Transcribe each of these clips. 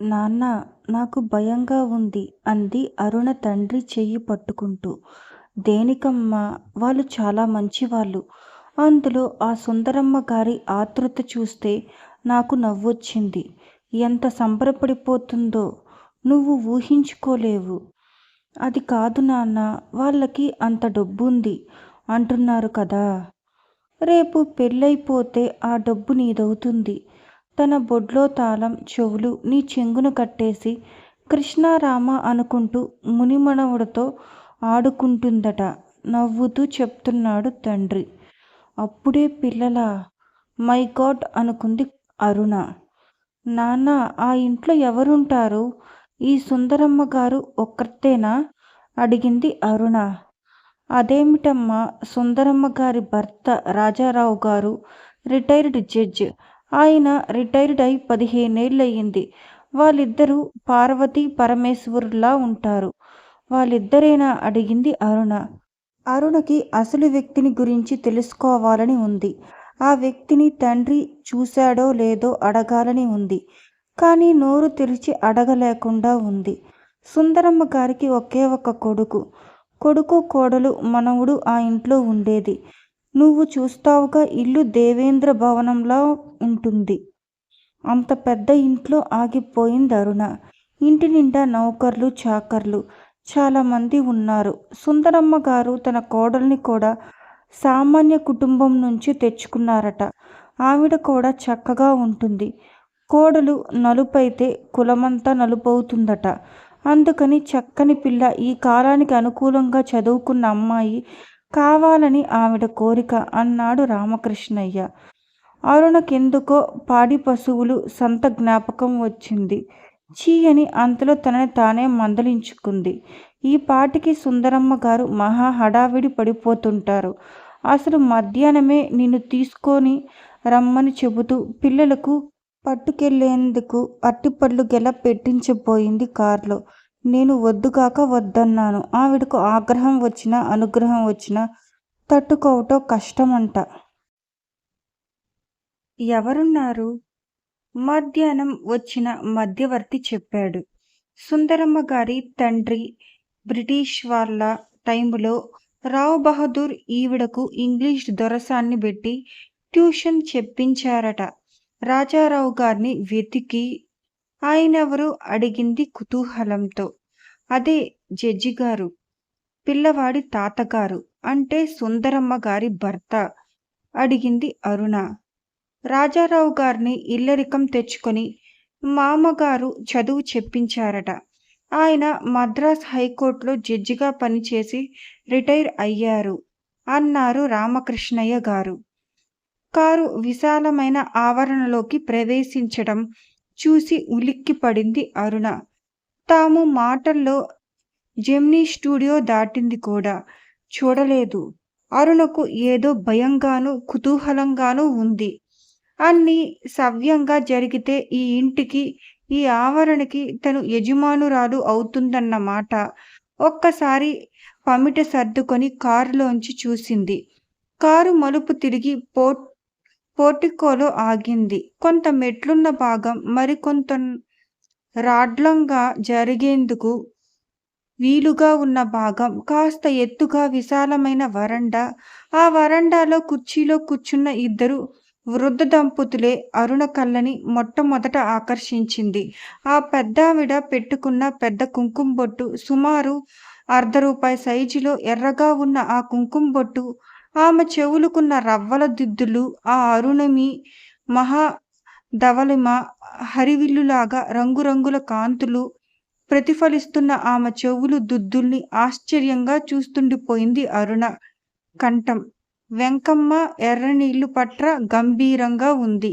నాన్న నాకు భయంగా ఉంది అంది అరుణ తండ్రి చెయ్యి పట్టుకుంటూ. దేనికమ్మా వాళ్ళు చాలా మంచివాళ్ళు. అందులో ఆ సుందరమ్మ గారి ఆతృత చూస్తే నాకు నవ్వొచ్చింది. ఎంత సంబరపడిపోతుందో నువ్వు ఊహించుకోలేవు. అది కాదు నాన్న వాళ్ళకి అంత డబ్బుంది అంటున్నారు కదా. రేపు పెళ్ళైపోతే ఆ డబ్బు నీదవుతుంది. తన బొడ్లో తాళం చెవులు నీ చెంగున కట్టేసి కృష్ణారామ అనుకుంటూ మునిమనవడితో ఆడుకుంటుందట నవ్వుతూ చెప్తున్నాడు తండ్రి. అప్పుడే పిల్లల మై గాడ్ అనుకుంది అరుణ. నాన్నా ఆ ఇంట్లో ఎవరుంటారు? ఈ సుందరమ్మ గారు ఒక్కర్తేనా? అడిగింది అరుణ. అదేమిటమ్మా సుందరమ్మ గారి భర్త రాజారావు గారు రిటైర్డ్ జడ్జ్. ఆయన రిటైర్డ్ అయి పదిహేనేళ్ళయింది. వాళ్ళిద్దరూ పార్వతీ పరమేశ్వరులా ఉంటారు. వాళ్ళిద్దరేనా? అడిగింది అరుణ. అరుణకి అసలు వ్యక్తిని గురించి తెలుసుకోవాలని ఉంది. ఆ వ్యక్తిని తండ్రి చూశాడో లేదో అడగాలని ఉంది. కానీ నోరు తెరిచి అడగలేకుండా ఉంది. సుందరమ్మ గారికి ఒకే ఒక కొడుకు. కొడుకు కోడలు మనవడు ఆ ఇంట్లో ఉండేది. నువ్వు చూస్తావుగా ఇల్లు దేవేంద్ర భవనంలో ఉంటుంది. అంత పెద్ద ఇంట్లో ఆగిపోయింది అరుణ. ఇంటి నిండా నౌకర్లు చాకర్లు చాలామంది ఉన్నారు. సుందరమ్మ గారు తన కోడల్ని కూడా సామాన్య కుటుంబం నుంచి తెచ్చుకున్నారట. ఆవిడ కూడా చక్కగా ఉంటుంది. కోడలు నలుపైతే కులమంతా నలుపవుతుందట. అందుకని చక్కని పిల్ల ఈ కాలానికి అనుకూలంగా చదువుకున్న అమ్మాయి కావాలని ఆవిడ కోరిక అన్నాడు రామకృష్ణయ్య. అరుణకెందుకో పాడి పశువులు సంత జ్ఞాపకం వచ్చింది. ఛీ అని అంతలో తనని తానే మందలించుకుంది. ఈ పాటికి సుందరమ్మ గారు మహా హడావిడి పడిపోతుంటారు. అసలు మధ్యాహ్నమే నిన్ను తీసుకొని రమ్మని చెబుతూ పిల్లలకు పట్టుకెళ్ళేందుకు అట్టిపళ్ళు గెల పెట్టించబోయింది కారులో నేను వద్దుగాక వద్దన్నాను. ఆవిడకు ఆగ్రహం వచ్చినా అనుగ్రహం వచ్చినా తట్టుకోవటం కష్టమంట. ఎవరున్నారు? మధ్యాహ్నం వచ్చిన మధ్యవర్తి చెప్పాడు. సుందరమ్మ గారి తండ్రి బ్రిటిష్ వాళ్ళ టైంలో రావ్ బహదూర్ ఈవిడకు ఇంగ్లీష్ దొరసాన్ని పెట్టి ట్యూషన్ చెప్పించారట. రాజారావు గారిని వెతికి ఆయనెవరు? అడిగింది కుతూహలంతో. అదే జడ్జి గారు పిల్లవాడి తాతగారు. అంటే సుందరమ్మ గారి భర్త. అడిగింది అరుణ. రాజారావు గారిని ఇల్లరికం తెచ్చుకొని మామగారు చదువు చెప్పించారట. ఆయన మద్రాస్ హైకోర్టులో జడ్జిగా పనిచేసి రిటైర్ అయ్యారు అన్నారు రామకృష్ణయ్య గారు. కారు విశాలమైన ఆవరణలోకి ప్రవేశించడం చూసి ఉలిక్కిపడింది అరుణ. తాము మాటల్లో జెమ్నీ స్టూడియో దాటింది కూడా చూడలేదు. అరుణకు ఏదో భయంగాను కుతూహలంగానూ ఉంది. అన్నీ సవ్యంగా జరిగితే ఈ ఇంటికి, ఈ ఆవరణకి తను యజమానురాలు అవుతుందన్నమాట ఒక్కసారి పమిట సర్దుకొని కారులోంచి చూసింది. కారు మలుపు తిరిగి పోర్ట్ పోర్టికోలో ఆగింది. కొంత మెట్లున్న భాగం, మరికొంత రాడ్లంగా జరిగేందుకు వీలుగా ఉన్న భాగం, కాస్త ఎత్తుగా విశాలమైన వరండా. ఆ వరండాలో కుర్చీలో కూర్చున్న ఇద్దరు వృద్ధ దంపతులే అరుణ కళ్ళని మొట్టమొదట ఆకర్షించింది. ఆ పెద్దావిడ పెట్టుకున్న పెద్ద కుంకుమబొట్టు, సుమారు అర్ధ రూపాయి సైజులో ఎర్రగా ఉన్న ఆ కుంకుమబొట్టు, ఆమె చెవులుకున్న రవ్వల దిద్దులు, ఆ అరుణమి మహా ధవలిమ హరివిల్లులాగా రంగురంగుల కాంతులు ప్రతిఫలిస్తున్న ఆమె చెవులు దుద్దుల్ని ఆశ్చర్యంగా చూస్తుండిపోయింది అరుణ. కంఠం వెంకమ్మ ఎర్రనీళ్ళు పట్ర గంభీరంగా ఉంది.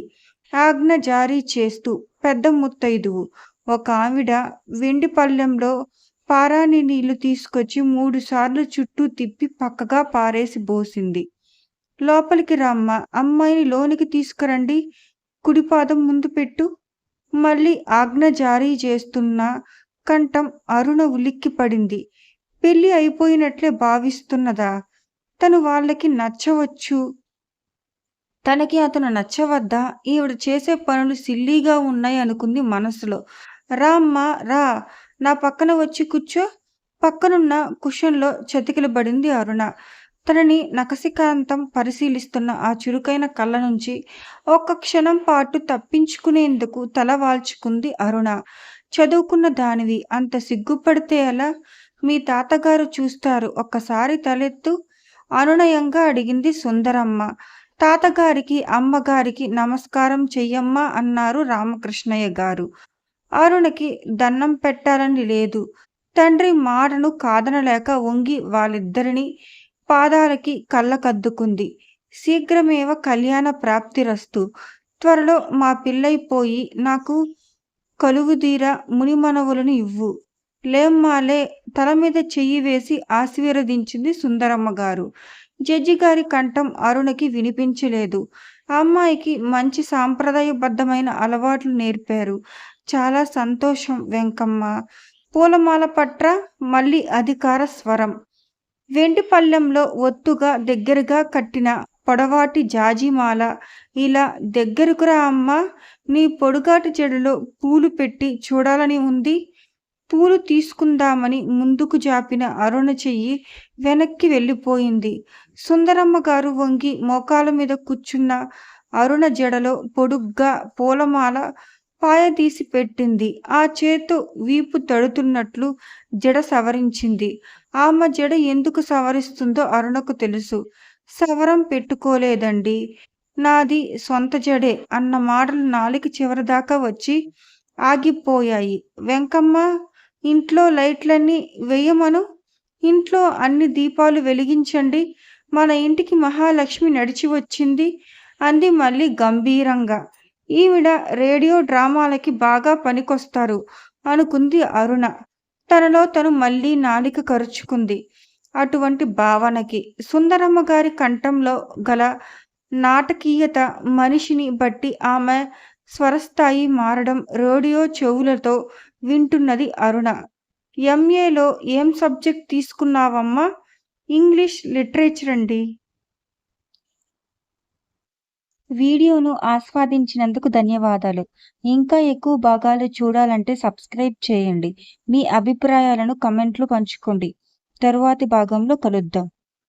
ఆజ్ఞ జారీ చేస్తూ పెద్ద ముత్తైదువు ఒక ఆవిడ వెండి పళ్ళెంలో పారాని నీళ్ళు తీసుకొచ్చి మూడుసార్లు చుట్టూ తిప్పి పక్కగా పారేసి బోసింది. లోపలికి రామ్మ అమ్మాయిని లోనికి తీసుకురండి. కుడిపాదం ముందు పెట్టు. మళ్ళీ ఆజ్ఞ జారీ చేస్తున్న కంఠం అరుణ ఉలిక్కిపడింది. పెళ్ళి అయిపోయినట్లే భావిస్తున్నదా? తను వాళ్ళకి నచ్చవచ్చు. తనకి అతను నచ్చవద్దా? ఈవిడ చేసే పనులు సిల్లీగా ఉన్నాయి అనుకుంది మనసులో. రా అమ్మా రా నా పక్కన వచ్చి కూర్చో పక్కనున్న కుషన్లో చతికిలబడింది అరుణ తనని నకసికాంతం పరిశీలిస్తున్న ఆ చురుకైన కళ్ళ నుంచి ఒక్క క్షణం పాటు తప్పించుకునేందుకు తల వాల్చుకుంది అరుణ చదువుకున్న దానివి అంత సిగ్గుపడితే ఎలా మీ తాతగారు చూస్తారు ఒక్కసారి తలెత్తు అనునయంగా అడిగింది సుందరమ్మ. తాతగారికి అమ్మగారికి నమస్కారం చెయ్యమ్మా అన్నారు రామకృష్ణయ్య గారు. అరుణకి దండం పెట్టాలని లేదు. తండ్రి మాటను కాదనలేక వంగి వాళ్ళిద్దరిని పాదాలకి కళ్ళకద్దుకుంది. శీఘ్రమేవ కళ్యాణ ప్రాప్తిరస్తు త్వరలో మా పిల్లైపోయి నాకు కలువుదీర మునిమనవులను ఇవ్వు. లేమ్మాలే తల మీద చెయ్యి వేసి ఆశీర్వదించింది సుందరమ్మ గారు జడ్జి గారి కంఠం అరుణకి వినిపించలేదు. అమ్మాయికి మంచి సాంప్రదాయబద్ధమైన అలవాట్లు నేర్పారు. చాలా సంతోషం వెంకమ్మ. పూలమాల పట్ర మళ్ళీ అధికార స్వరం. వెండి పళ్ళెంలో ఒత్తుగా దగ్గరగా కట్టిన పొడవాటి జాజిమాల. ఇలా దగ్గరకురా అమ్మ నీ పొడుగాటి చెడులో పూలు పెట్టి చూడాలని ఉంది. పూలు తీసుకుందామని ముందుకు జాపిన అరుణ చెయ్యి వెనక్కి వెళ్ళిపోయింది. సుందరమ్మ గారు వంగి మోకాల మీద కూర్చున్న అరుణ జడలో పొడుగ్గా పూలమాల పాయదీసి పెట్టింది. ఆ చేతు వీపు తడుతున్నట్లు జడ సవరించింది. ఆమె జడ ఎందుకు సవరిస్తుందో అరుణకు తెలుసు. సవరం పెట్టుకోలేదండి. నాది సొంత జడే అన్న మాటలు నాలిక చివరిదాకా వచ్చి ఆగిపోయాయి. వెంకమ్మ ఇంట్లో లైట్లన్నీ వేయమను. ఇంట్లో అన్ని దీపాలు వెలిగించండి. మన ఇంటికి మహాలక్ష్మి నడిచి వచ్చింది అంది మళ్ళీ గంభీరంగా. ఈవిడ రేడియో డ్రామాలకి బాగా పనికొస్తారు అనుకుంది అరుణ. తనలో తను మళ్ళీ నాలిక కరుచుకుంది. అటువంటి భావనకి సుందరమ్మ గారి కంఠంలో గల నాటకీయత మనిషిని బట్టి ఆమె స్వరస్థాయి మారడం రేడియో చెవులతో వింటున్నది అరుణ. ఎంఏలో ఏం సబ్జెక్ట్ తీసుకున్నావమ్మా? ఇంగ్లీష్ లిటరేచర్ అండి. వీడియోను ఆస్వాదించినందుకు ధన్యవాదాలు. ఇంకా ఎక్కువ భాగాలు చూడాలంటే సబ్స్క్రైబ్ చేయండి. మీ అభిప్రాయాలను కమెంట్లు పంచుకోండి. తరువాతి భాగంలో కలుద్దాం.